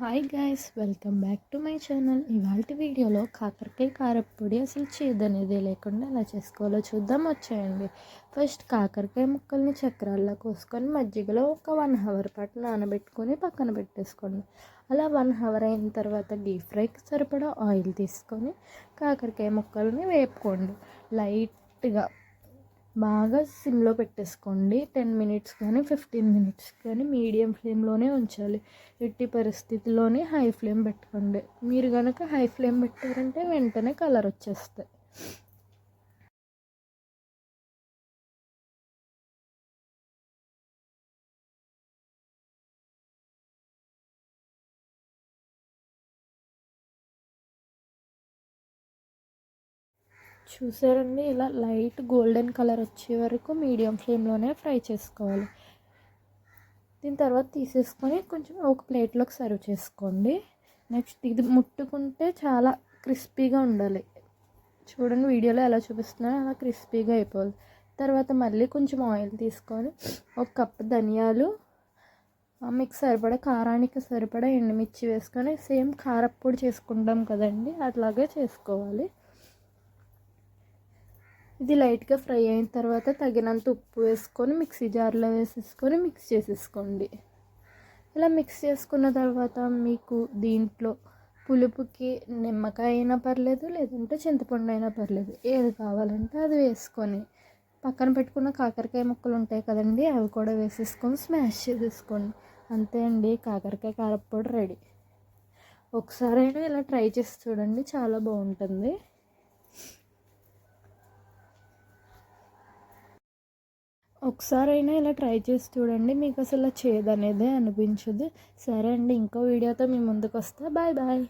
Hi guys welcome back to my channel ఇవాళ వీడియోలో కాకరకాయ కారపొడి అసలు చేదనేది లేకుండా ఎలా చేసుకోవాలో చూద్దాం వచ్చేయండి. ఫస్ట్ కాకరకాయ ముక్కల్ని చక్రాల్లో కోసుకొని మజ్జిగలో ఒక వన్ అవర్ పాటు నానబెట్టుకొని పక్కన పెట్టేసుకోండి. అలా వన్ అవర్ అయిన తర్వాత డీప్ ఫ్రైకి సరిపడా ఆయిల్ తీసుకొని కాకరకాయ ముక్కల్ని వేపుకోండి. లైట్గా బాగా సిమ్లో పెట్టేసుకోండి. టెన్ మినిట్స్ కానీ ఫిఫ్టీన్ మినిట్స్ కానీ మీడియం ఫ్లేమ్లోనే ఉంచాలి. ఎట్టి పరిస్థితిలోనే హై ఫ్లేమ్ పెట్టుకోండి. మీరు కనుక హై ఫ్లేమ్ పెట్టారంటే వెంటనే కలర్ వచ్చేస్తాయి. చూసారండి ఇలా లైట్ గోల్డెన్ కలర్ వచ్చే వరకు మీడియం ఫ్లేమ్లోనే ఫ్రై చేసుకోవాలి. దీని తర్వాత తీసేసుకొని కొంచెం ఒక ప్లేట్లోకి సర్వ్ చేసుకోండి. నెక్స్ట్ ఇది ముట్టుకుంటే చాలా క్రిస్పీగా ఉండాలి. చూడండి వీడియోలో ఎలా చూపిస్తున్నారో అలా క్రిస్పీగా అయిపోవాలి. తర్వాత మళ్ళీ కొంచెం ఆయిల్ తీసుకొని ఒక కప్ ధనియాలు మీకు సరిపడా కారానికి సరిపడా ఎండుమిర్చి వేసుకొని సేమ్ కారప్పొడి చేసుకుంటాం కదండి అట్లాగే చేసుకోవాలి. ఇది లైట్గా ఫ్రై అయిన తర్వాత తగినంత ఉప్పు వేసుకొని మిక్సీ జార్లో వేసేసుకొని మిక్స్ చేసేసుకోండి. ఇలా మిక్స్ చేసుకున్న తర్వాత మీకు దీంట్లో పులుపుకి నిమ్మకాయ అయినా పర్లేదు లేదంటే చింతపండు అయినా పర్లేదు ఏది కావాలంటే అది వేసుకొని పక్కన పెట్టుకున్న కాకరకాయ ముక్కలు ఉంటాయి కదండి అవి కూడా వేసేసుకొని స్మాష్ చేసేసుకోండి. అంతే అండి కాకరకాయ కారప్పొడి రెడీ. ఒకసారైనా ఇలా ట్రై చేసి చూడండి చాలా బాగుంటుంది. ఒకసారైనా ఇలా ట్రై చేసి చూడండి. మీకు అసలు చేదు అనిపించదు. సరే అండి ఇంకో వీడియోతో మీ ముందుకు వస్తా. Bye bye.